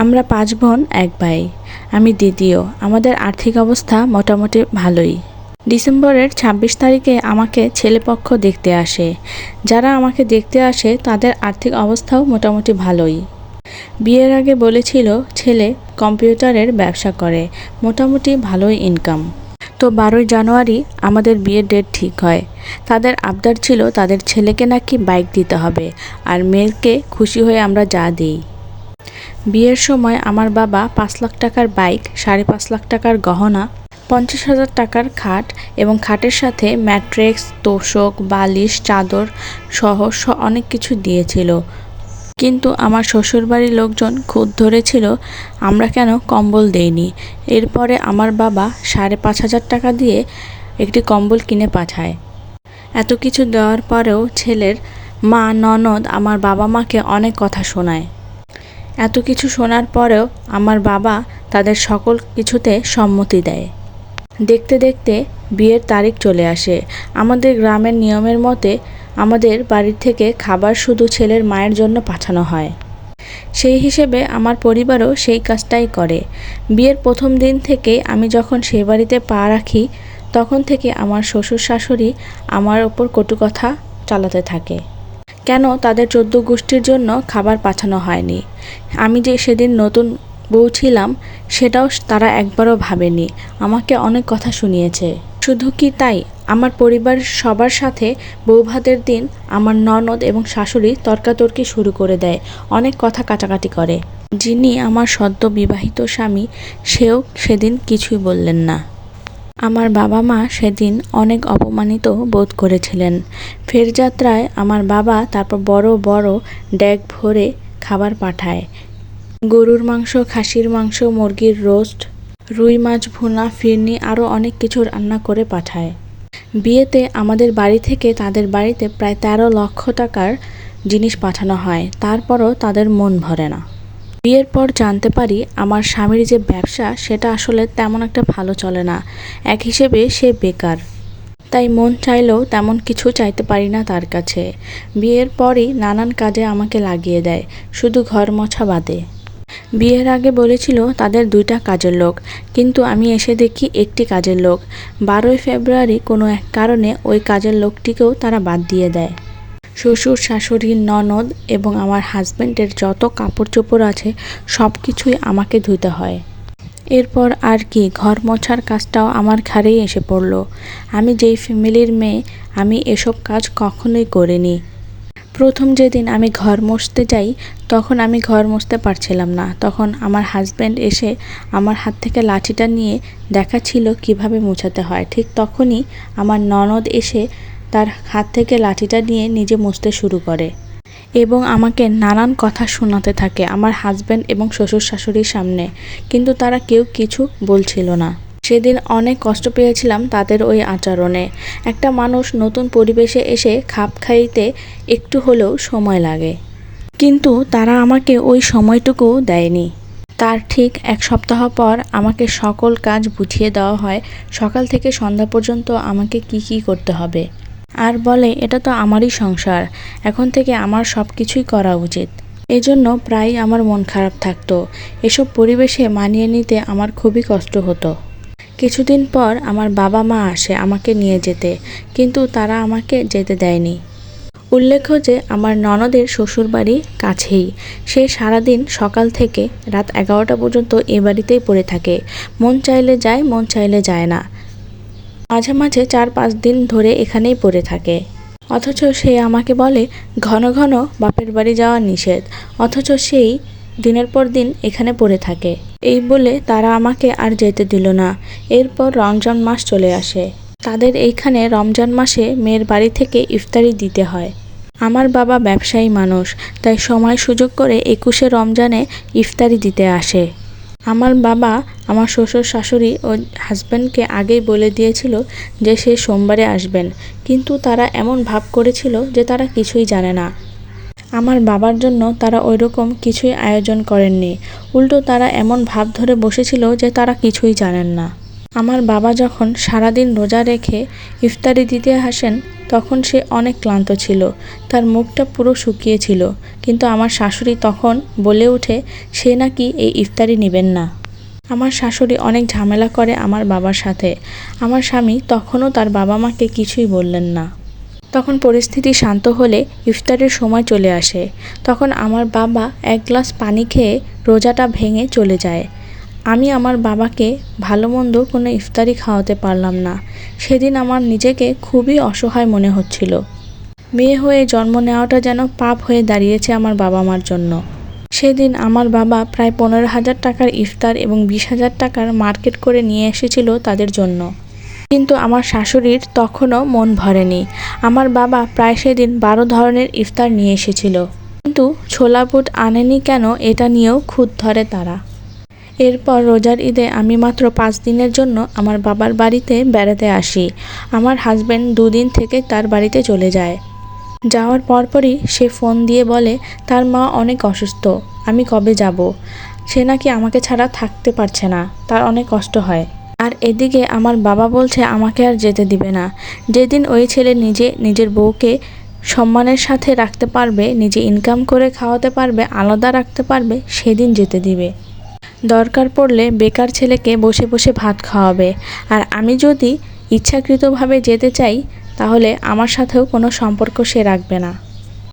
আমরা পাঁচ বোন, এক ভাই। আমি দ্বিতীয়। আমাদের আর্থিক অবস্থা মোটামুটি ভালোই। ডিসেম্বরের ২৬ তারিখে আমাকে ছেলেপক্ষ দেখতে আসে। যারা আমাকে দেখতে আসে, তাদের আর্থিক অবস্থাও মোটামুটি ভালোই। বিয়ের আগে বলেছিল, ছেলে কম্পিউটারের ব্যবসা করে। মোটামুটি ভালোই ইনকাম তো বারোই জানুয়ারি আমাদের বিয়ের ডেট ঠিক হয়। তাদের আবদার ছিল, তাদের ছেলেকে নাকি বাইক দিতে হবে। আর মেয়েকে খুশি হয়ে আমরা যা দিই। বিয়ের সময় আমার বাবা পাঁচ লাখ টাকার বাইক, সাড়ে পাঁচ লাখ টাকার গহনা, পঞ্চাশ হাজার টাকার খাট এবং খাটের সাথে ম্যাট্রেক্স, তোষক, বালিশ, চাদর সহ অনেক কিছু দিয়েছিল। কিন্তু আমার শ্বশুরবাড়ির লোকজন খুদ ধরেছিল, আমরা কেন কম্বল দেইনি? এরপরে আমার বাবা সাড়ে পাঁচ হাজার টাকা দিয়ে একটি কম্বল কিনে পাঠায়। এত কিছু দেওয়ার পরেও ছেলের মা, ননদ আমার বাবা মাকে অনেক কথা শোনায়। এত কিছু শোনার পরেও আমার বাবা তাদের সকল কিছুতে সম্মতি দেয়। দেখতে দেখতে বিয়ের তারিখ চলে আসে। আমাদের গ্রামের নিয়মের মতে আমাদের বাড়ির থেকে খাবার শুধু ছেলের মায়ের জন্য পাঠানো হয়। সেই হিসেবে আমার পরিবারও সেই কাজটাই করে। বিয়ের প্রথম দিন থেকে আমি যখন সে বাড়িতে পা রাখি, তখন থেকে আমার শ্বশুর শাশুড়ি আমার ওপর কটু কথা চালাতে থাকে। কেন তাদের চোদ্দ গোষ্ঠীর জন্য খাবার পাঠানো হয়নি? আমি যে সেদিন নতুন বউ ছিলাম, সেটাও তারা একবারও ভাবেনি। আমাকে অনেক কথা শুনিয়েছে। শুধু কি তাই? আমার পরিবার সবার সাথে বৌভাতের দিন আমার ননদ এবং শাশুড়ি তর্কাতর্কি শুরু করে দেয়, অনেক কথা কাটাকাটি করে। যিনি আমার সদ্য বিবাহিত স্বামী, সেও সেদিন কিছুই বললেন না। আমার বাবা মা সেদিন অনেক অপমানিত বোধ করেছিলেন। ফের যাত্রায় আমার বাবা তারপর বড় বড় ড্যাগ ভরে খাবার পাঠায়। গরুর মাংস, খাসির মাংস, মুরগির রোস্ট, রুই মাছ, ভুনা, ফিরনি আরও অনেক কিছু রান্না করে পাঠায়। বিয়েতে আমাদের বাড়ি থেকে তাদের বাড়িতে প্রায় তেরো লক্ষ টাকার জিনিস পাঠানো হয়। তারপরও তাদের মন ভরে না। বিয়ের পর জানতে পারি আমার স্বামীর যে ব্যবসা, সেটা আসলে তেমন একটা ভালো চলে না। এক হিসেবে সে বেকার। তাই মন চাইলেও তেমন কিছু চাইতে পারি না তার কাছে। বিয়ের পরই নানান কাজে আমাকে লাগিয়ে দেয়, শুধু ঘর মোছা বাদে। বিয়ের আগে বলেছিল তাদের দুইটা কাজের লোক, কিন্তু আমি এসে দেখি একটি কাজের লোক। বারোই ফেব্রুয়ারি কোনো এক কারণে ওই কাজের লোকটিকেও তারা বাদ দিয়ে দেয়। শ্বশুর শাশুড়ি ননদ এবং আমার হাজব্যান্ডের যত কাপড় চোপড় আছে সব কিছুই আমাকে ধুতে হয়। এরপর আর কি, ঘর মোছার কাজটাও আমার ঘাড়েই এসে পড়ল। আমি যেই ফ্যামিলির মেয়ে, আমি এসব কাজ কখনোই করিনি। প্রথম যেদিন আমি ঘর মুছতে যাই, তখন আমি ঘর মুছতে পারছিলাম না। তখন আমার হাজব্যান্ড এসে আমার হাত থেকে লাঠিটা নিয়ে দেখাচ্ছিল কীভাবে মুছাতে হয়। ঠিক তখনই আমার ননদ এসে তার হাত থেকে লাঠিটা নিয়ে নিজে মুছতে শুরু করে এবং আমাকে নানান কথা শোনাতে থাকে আমার হাজব্যান্ড এবং শ্বশুর শাশুড়ির সামনে। কিন্তু তারা কেউ কিছু বলছিল না। সেদিন অনেক কষ্ট পেয়েছিলাম তাদের ওই আচরণে। একটা মানুষ নতুন পরিবেশে এসে খাপ খাইতে একটু হলেও সময় লাগে। কিন্তু তারা আমাকে ওই সময়টুকু দেয়নি। তার ঠিক এক সপ্তাহ পর আমাকে সকল কাজ বুঝিয়ে দেওয়া হয়। সকাল থেকে সন্ধ্যা পর্যন্ত আমাকে কি কি করতে হবে? আর বলে, এটা তো আমারই সংসার। এখন থেকে আমার সব কিছুই করা উচিত। এজন্য প্রায়ই আমার মন খারাপ থাকতো। এসব পরিবেশে মানিয়ে নিতে আমার খুবই কষ্ট হতো। কিছুদিন পর আমার বাবা মা আসে আমাকে নিয়ে যেতে, কিন্তু তারা আমাকে যেতে দেয়নি। উল্লেখ্য যে, আমার ননদের শ্বশুরবাড়ি কাছেই। সে সারাদিন সকাল থেকে রাত এগারোটা পর্যন্ত এ বাড়িতেই পড়ে থাকে। মন চাইলে যায়, মন চাইলে যায় না। মাঝে মাঝে চার পাঁচ দিন ধরে এখানেই পড়ে থাকে। অথচ সে আমাকে বলে, ঘন ঘন বাপের বাড়ি যাওয়া নিষেধ। অথচ সেই দিনের পর দিন এখানে পড়ে থাকে। এই বলে তারা আমাকে আর যেতে দিল না। এরপর রমজান মাস চলে আসে। তাদের এইখানে রমজান মাসে মেয়ের বাড়ি থেকে ইফতারি দিতে হয়। আমার বাবা ব্যবসায়ী মানুষ, তাই সময় সুযোগ করে একুশে রমজানে ইফতারি দিতে আসে। আমার বাবা, আমার শ্বশুর শাশুড়ি ও হাজব্যান্ডকে আগেই বলে দিয়েছিল যে সে সোমবারে আসবেন। কিন্তু তারা এমন ভাব করেছিল যে তারা কিছুই জানে না। আমার বাবার জন্য তারা ওই রকম কিছুই আয়োজন করেননি। উল্টো তারা এমন ভাব ধরে বসেছিল যে তারা কিছুই জানেন না। আমার বাবা যখন সারাদিন রোজা রেখে ইফতারি দিতে আসেন, তখন সে অনেক ক্লান্ত ছিল। তার মুখটা পুরো শুকিয়েছিল কিন্তু আমার শাশুড়ি তখন বলে ওঠে, সে নাকি এই ইফতারি নেবেন না। আমার শাশুড়ি অনেক ঝামেলা করে আমার বাবার সাথে। আমার স্বামী তখনও তার বাবা মাকে কিছুই বললেন না। তখন পরিস্থিতি শান্ত হলে ইফতারের সময় চলে আসে। তখন আমার বাবা এক গ্লাস পানি খেয়ে রোজাটা ভেঙে চলে যায়। আমি আমার বাবাকে ভালো মন্দ কোনো ইফতারি খাওয়াতে পারলাম না। সেদিন আমার নিজেকে খুবই অসহায় মনে হচ্ছিল। মেয়ে হয়ে জন্ম নেওয়াটা যেন পাপ হয়ে দাঁড়িয়েছে আমার বাবা মার জন্য। সেদিন আমার বাবা প্রায় পনেরো হাজার টাকার ইফতার এবং বিশ হাজার টাকার মার্কেট করে নিয়ে এসেছিল তাদের জন্য। কিন্তু আমার শাশুড়ির তখনও মন ভরেনি। আমার বাবা প্রায় সেদিন বারো ধরনের ইফতার নিয়ে এসেছিল। কিন্তু ছোলা বুট আনেনি কেন এটা নিয়েও খুদ ধরে তারা। এরপর রোজার ঈদে আমি মাত্র পাঁচ দিনের জন্য আমার বাবার বাড়িতে বেড়াতে আসি। আমার হাজব্যান্ড দুদিন থেকে তার বাড়িতে চলে যায়। যাওয়ার পরপরই সে ফোন দিয়ে বলে, তার মা অনেক অসুস্থ, আমি কবে যাব? সে নাকি আমাকে ছাড়া থাকতে পারছে না, তার অনেক কষ্ট হয়। আর এদিকে আমার বাবা বলছে, আমাকে আর যেতে দিবে না। যেদিন ওই ছেলে নিজে নিজের বউকে সম্মানের সাথে রাখতে পারবে, নিজে ইনকাম করে খাওয়াতে পারবে, আলাদা রাখতে পারবে, সেদিন যেতে দিবে। দরকার পড়লে বেকার ছেলেকে বসে বসে ভাত খাওয়াবে। আর আমি যদি ইচ্ছাকৃতভাবে যেতে চাই, তাহলে আমার সাথেও কোনো সম্পর্ক সে রাখবে না।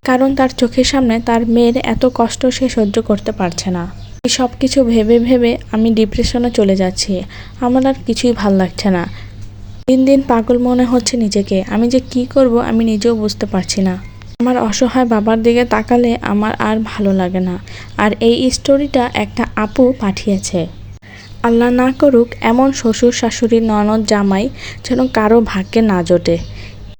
কারণ তার চোখের সামনে তার মেয়ের এত কষ্ট সে সহ্য করতে পারছে না। এই সব কিছু ভেবে ভেবে আমি ডিপ্রেশনে চলে যাচ্ছি। আমার আর কিছুই ভালো লাগছে না। দিন দিন পাগল মনে হচ্ছে নিজেকে। আমি যে কি করব আমি নিজেও বুঝতে পারছি না। আমার অসহায় বাবার দিকে তাকালে আমার আর ভালো লাগে না। আর এই স্টোরিটা একটা আপু পাঠিয়েছে। আল্লাহ না করুক, এমন শ্বশুর শাশুড়ি ননদ, জামাই যেন কারও ভাগ্যে না জোটে।